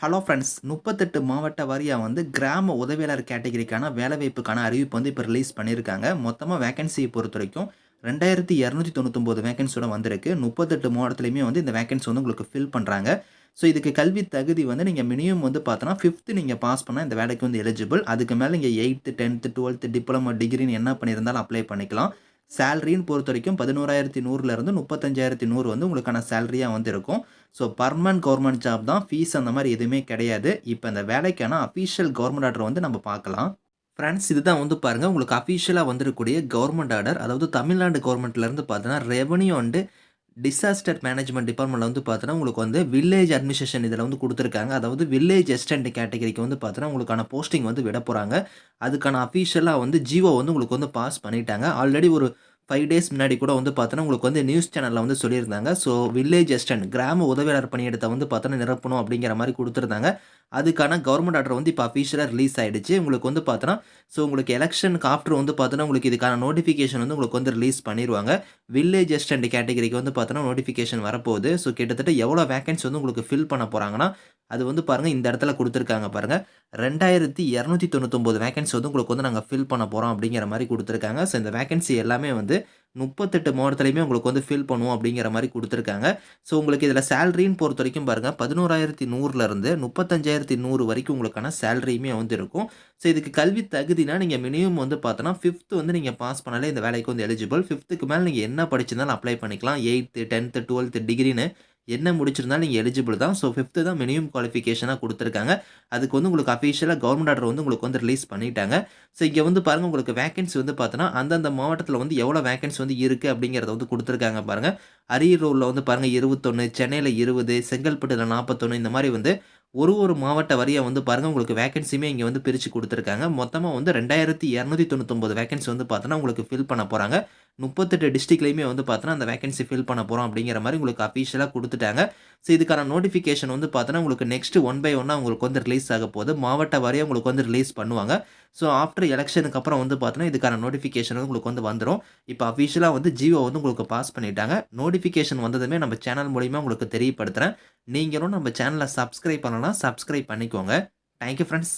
Hello friends முப்பத்தெட்டு மாவட்ட வாரியாக வந்து கிராம உதவியாளர் கேட்டகரிக்கான வேலைவாய்ப்புக்கான அறிவிப்பு வந்து இப்போ ரிலீஸ் பண்ணியிருக்காங்க. மொத்தமாக வேகன்சியை பொறுத்த வரைக்கும் ரெண்டாயிரத்தி இரநூத்தி தொண்ணூத்தொம்பது வேகன்சியோட வந்திருக்கு. முப்பத்தெட்டு மாவட்டத்துலையுமே வந்து இந்த வேகன்சி வந்து உங்களுக்கு ஃபில் பண்ணுறாங்க ஸோ இதுக்கு கல்வி தகுதி வந்து நீங்கள் மினிமம் வந்து பார்த்தோன்னா ஃபிஃப்த்து நீங்கள் பாஸ் பண்ணால் இந்த வேலைக்கு வந்து எலிஜிபிள் அதுக்கு மேலே நீங்கள் எயித்து டென்த்து டுவெல்த்து டிப்ளமோ டிகிரின்னு என்ன பண்ணியிருந்தாலும் அப்ளை பண்ணிக்கலாம். சேலரின்னு பொறுத்த வரைக்கும் பதினோராயிரத்தி நூறுலேருந்து முப்பத்தஞ்சாயிரத்தி நூறு வந்து உங்களுக்கான சேலரியாக வந்து இருக்கும் ஸோ பர்மனன்ட் கவர்மெண்ட் ஜாப் தான். ஃபீஸ் அந்த மாதிரி எதுவுமே கிடையாது. இப்போ இந்த வேலைக்கான அஃபீஷியல் கவர்மெண்ட் ஆர்டர் வந்து நம்ம பார்க்கலாம். ஃப்ரெண்ட்ஸ் இதுதான் வந்து பாருங்கள் உங்களுக்கு அஃபீஷியலாக வந்துருக்கூடிய கவர்மெண்ட் ஆர்டர் அதாவது தமிழ்நாடு கவர்மெண்ட்லேருந்து பார்த்தீங்கன்னா ரெவன்யூ அண்டு டிசாஸ்டர் மேனேஜ்மெண்ட் டிபார்ட்மெண்ட்டில் வந்து பார்த்தோன்னா உங்களுக்கு வந்து வில்லேஜ் அட்மினிஸ்ட்ரேஷன் இதில் வந்து கொடுத்துருக்காங்க. அதாவது வில்லேஜ் அசிஸ்டன்ட் கேட்டகரிக்கு வந்து பார்த்தோன்னா உங்களுக்கான போஸ்டிங் வந்து விட போகிறாங்க அதுக்கான அஃபீஷியலாக வந்து ஜியோ வந்து உங்களுக்கு வந்து பாஸ் பண்ணிட்டாங்க. ஆல்ரெடி ஒரு ஃபைவ் டேஸ் முன்னாடி கூட வந்து பார்த்தோன்னா உங்களுக்கு வந்து நியூஸ் சேனலில் வந்து சொல்லியிருந்தாங்க. ஸோ வில்லேஜ் அசிஸ்டன்ட் கிராம உதவியாளர் பணியிடத்தை வந்து பார்த்தோன்னா நிரப்பணும் அப்படிங்கிற மாதிரி கொடுத்துருந்தாங்க. அதுக்கான கவர்மெண்ட் ஆர்டர் வந்து இப்போ அஃபீஷியலாக ரிலீஸ் ஆகிடுச்சு உங்களுக்கு வந்து பார்த்தோன்னா ஸோ உங்களுக்கு எலெக்ஷனுக்கு ஆஃப்டர் வந்து பார்த்தோன்னா உங்களுக்கு இதுக்கான நோட்டிஃபிகேஷன் வந்து உங்களுக்கு வந்து ரிலீஸ் பண்ணிடுவாங்க வில்லேஜ் அசிஸ்டன்ட் கேட்டகரிக்கு வந்து பார்த்தோன்னா நோட்டிஃபிகேஷன் வரப்போகுது. ஸோ கிட்டத்தட்ட எவ்வளோ வேகன்சி வந்து உங்களுக்கு ஃபில் பண்ண போகிறாங்கன்னா அது வந்து பாருங்கள் இந்த இடத்துல கொடுத்துருக்காங்க பாருங்கள் ரெண்டாயிரத்தி இரநூத்தி தொண்ணூத்தொம்பது வேகன்சி வந்து உங்களுக்கு வந்து நாங்கள் ஃபில் பண்ண போகிறோம் அப்படிங்கிற மாதிரி கொடுத்துருக்காங்க. ஸோ இந்த வேகன்சி எல்லாமே வந்து முப்பத்தெட்டு மாவட்டத்துலையுமே உங்களுக்கு வந்து ஃபில் பண்ணுவோம் அப்படிங்கிற மாதிரி கொடுத்துருக்காங்க. ஸோ உங்களுக்கு இதில் சேலரின்னு பொறுத்த வரைக்கும் பாருங்கள் பதினோராயிரத்தி நூறுலேருந்து முப்பத்தஞ்சாயிரத்தி நூறு வரைக்கும் உங்களுக்கான சேலரியுமே வந்து இருக்கும். ஸோ இதுக்கு கல்வி தகுதினா நீங்கள் மினிமம் வந்து பார்த்தோன்னா ஃபிஃப்த்து வந்து நீங்கள் பாஸ் பண்ணாலே இந்த வேலைக்கு வந்து எலிஜிபிள் ஃபிஃப்த்துக்கு மேலே நீங்கள் என்ன படிச்சிருந்தாலும் அப்ளை பண்ணிக்கலாம். எயித்து டென்த்து டுவெல்த்து டிகிரின்னு என்ன முடிச்சிருந்தாலும் நீங்கள் எலிஜிபிள் தான். ஸோ ஃபிஃப்த்து தான் மினிமம் குவாலிஃபிகேஷனாக கொடுத்துருக்காங்க. அதுக்கு வந்து உங்களுக்கு அஃபீஷியலாக கவர்மெண்ட் ஆர்டர் வந்து உங்களுக்கு வந்து ரிலீஸ் பண்ணிட்டாங்க. ஸோ இங்கே வந்து பாருங்கள் உங்களுக்கு வேகன்சி வந்து பார்த்தோன்னா அந்தந்த மாவட்டத்தில் வந்து எவ்வளோ வேகன்சி வந்து இருக்குது அப்படிங்கிறத வந்து கொடுத்துருக்காங்க பாருங்கள் அரியலூரில் வந்து பாருங்கள் இருபத்தொன்று சென்னையில் இருபது செங்கல்பட்டில் நாற்பத்தொன்று இந்த மாதிரி வந்து ஒரு ஒரு மாவட்ட வரியாக வந்து பாருங்கள் உங்களுக்கு வேகன்சியுமே இங்கே வந்து பிரித்து கொடுத்துருக்காங்க. மொத்தமாக வந்து ரெண்டாயிரத்தி இரநூத்தி தொண்ணூத்தொம்பது வேகன்சி வந்து பார்த்தோன்னா உங்களுக்கு ஃபில் பண்ண போகிறாங்க முப்பத்தெட்டு டிஸ்ட்ரிக்ட்லேயுமே வந்து பார்த்தோன்னா அந்த வேகன்சி ஃபில் பண்ண போகிறோம் அப்படிங்கிற மாதிரி உங்களுக்கு அஃபீஷியலாக கொடுத்துட்டாங்க. ஸோ இதுக்கான நோட்டிஃபிகேஷன் வந்து பார்த்தோன்னா உங்களுக்கு நெக்ஸ்ட் ஒன் பை ஒன்னாக உங்களுக்கு வந்து ரிலீஸ் ஆக போகுது. மாவட்ட வாரியாக உங்களுக்கு வந்து ரிலீஸ் பண்ணுவாங்க. ஸோ ஆஃப்டர் எலெக்ஷனுக்கு அப்புறம் வந்து பார்த்தோன்னா இதுக்கான நோட்டிஃபிகேஷன் வந்து உங்களுக்கு வந்து வந்துடும் இப்போ அஃபீஷியலாக வந்து ஜியோ வந்து உங்களுக்கு பாஸ் பண்ணிட்டாங்க. நோட்டிஃபிகேஷன் வந்ததுமே நம்ம சேனல் மூலிமா உங்களுக்கு தெரியப்படுத்துகிறேன் நீங்களும் நம்ம சேனலை சப்ஸ்கிரைப் பண்ணலாம். சப்ஸ்கிரைப் பண்ணிக்கோங்க. Thank you friends